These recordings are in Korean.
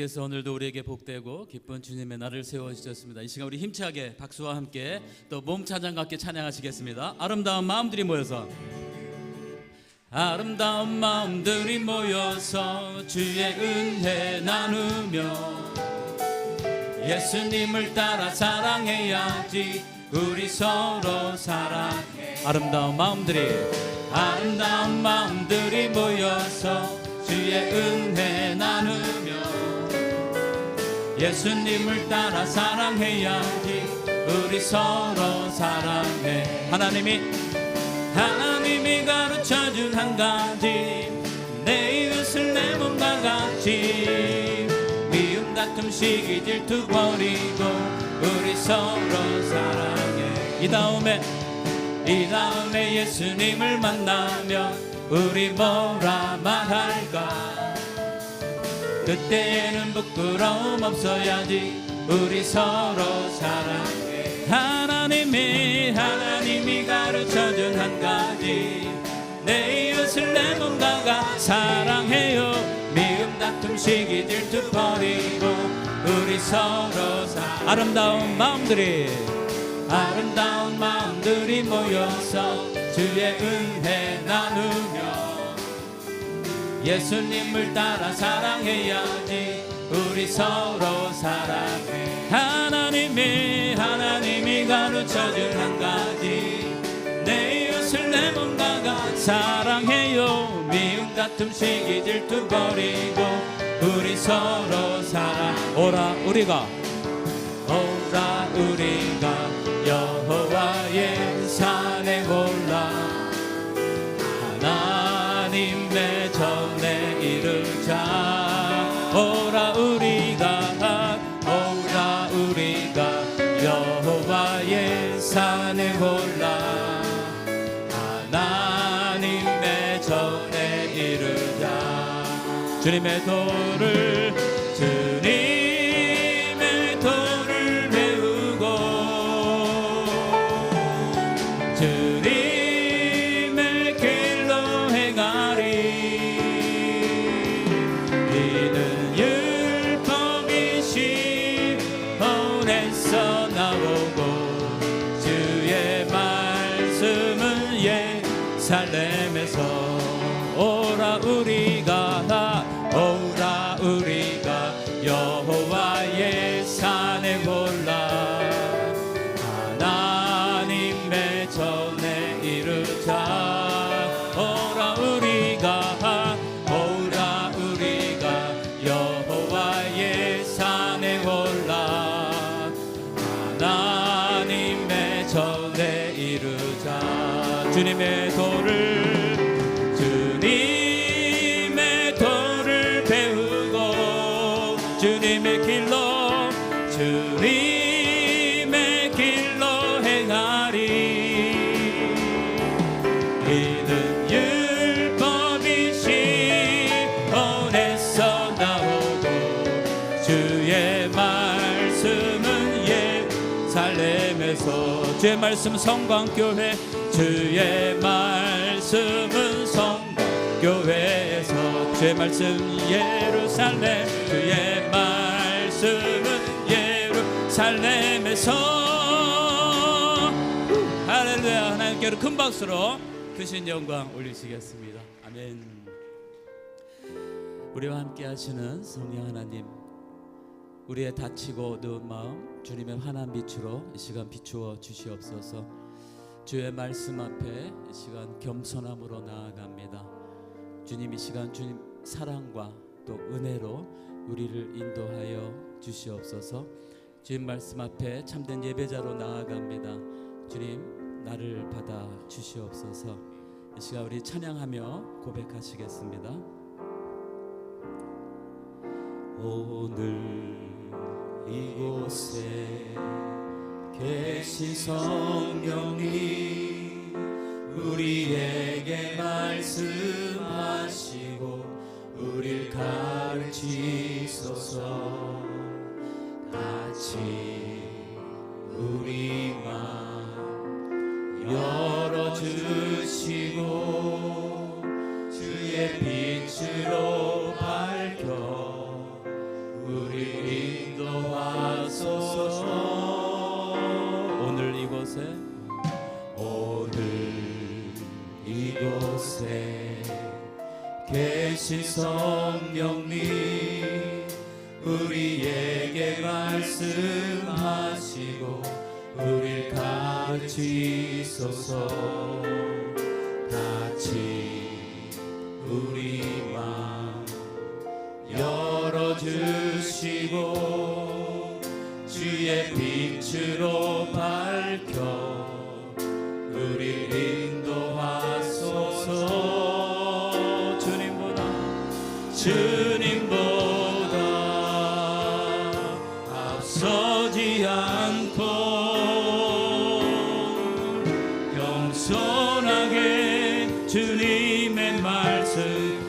하나님께서 오늘도 우리에게 복되고 기쁜 주님의 날을 세워 주셨습니다. 이 시간 우리 힘차게 박수와 함께 또 몸 찬양과 함께 찬양하시겠습니다. 아름다운 마음들이 모여서 아름다운 마음들이 모여서 주의 은혜 나누며 예수님을 따라 사랑해야지 우리 서로 사랑해 아름다운 마음들이 아름다운 마음들이 모여서 주의 은혜 나누며 예수님을 따라 사랑해야지 우리 서로 사랑해. 하나님이 하나님이 가르쳐준 한 가지. 내 이웃을 내 몸과 같이. 미움 다툼 시기 질투 버리고 우리 서로 사랑해. 이 다음에 이 다음에 예수님을 만나면 우리 뭐라 말할까 그때에는 부끄러움 없어야지 우리 서로 사랑해. 하나님이 하나님이 가르쳐준 한 가지. 내 이웃을 내 몸과 같 사랑해요. 미움 다툼 시기 질투 버리고 우리 서로 사 아름다운 마음들이 아름다운 마음들이 모여서 주의 은혜 나누며 예수님을 따라 사랑해야지 우리 서로 사랑해. 하나님이 하나님이 가르쳐준 한 가지. 내 이웃을 내 몸과 같 사랑해요. 미움 다툼 시기 질투 버리고 우리 서로 사랑. 오라 우리가. 오라 우리가 오라 우리가 오라 우리가 여호와의 산에 올라. 하나님의 전에 이르자. 주님의 도를 예살렘에서 오라 우리가 오라 우리가 여호와의 산에 올라. 하나님의 전에 이르자 예살렘에서 주의 말씀 성광교회 주의 말씀은 성광교회에서 주의 말씀 예루살렘 주의 말씀은 예루살렘에서. 할렐루야. 하나님께로 큰 박수로 크신 영광 올리시겠습니다. 아멘. 우리와 함께 하시는 성령 하나님 우리의 다치고 누운 마음 주님의 환한 빛으로 이 시간 비추어 주시옵소서. 주의 말씀 앞에 이 시간 겸손함으로 나아갑니다. 주님 이 시간 주님 사랑과 또 은혜로 우리를 인도하여 주시옵소서. 주님 말씀 앞에 참된 예배자로 나아갑니다. 주님 나를 받아 주시옵소서. 이 시간 우리 찬양하며 고백하시겠습니다. 오늘 이곳에 계신 성령님 우리에게 말씀하시고 밝혀 인도하소서. 오늘 이곳에 오늘 이곳에 계신 성령님 우리에게 말씀하시고 우릴 가르치소서. 같이 우리 열어주시고 주의 빛으로 밝혀 우리 인도하소서. 주님보다 주님보다 앞서지 않고 겸손하게 주님의 말씀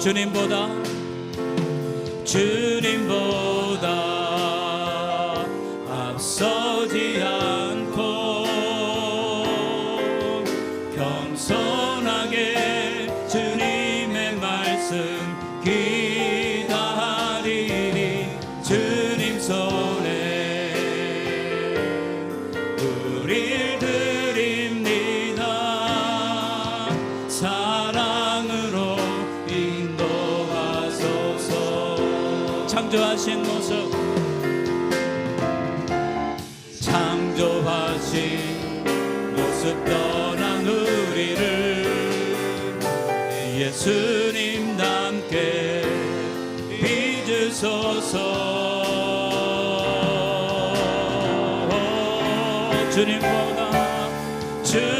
주님보다 주님보다 떠난 우리를 예수님 남게 빚으소서. 주님 보다 주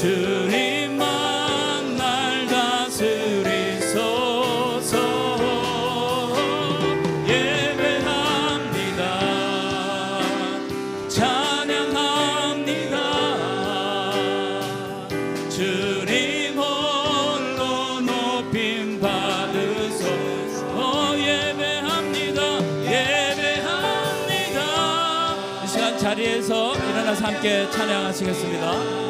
주님만 날 다스리소서. 예배합니다. 찬양합니다. 주님 홀로 높임 받으소서. 예배합니다. 예배합니다. 이 시간 자리에서 일어나서 함께 찬양하시겠습니다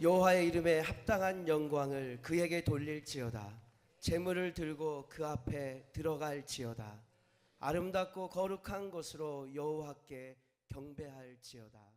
여호와의 이름에 합당한 영광을 그에게 돌릴지어다. 재물을 들고 그 앞에 들어갈지어다. 아름답고 거룩한 곳으로 여호와께 경배할지어다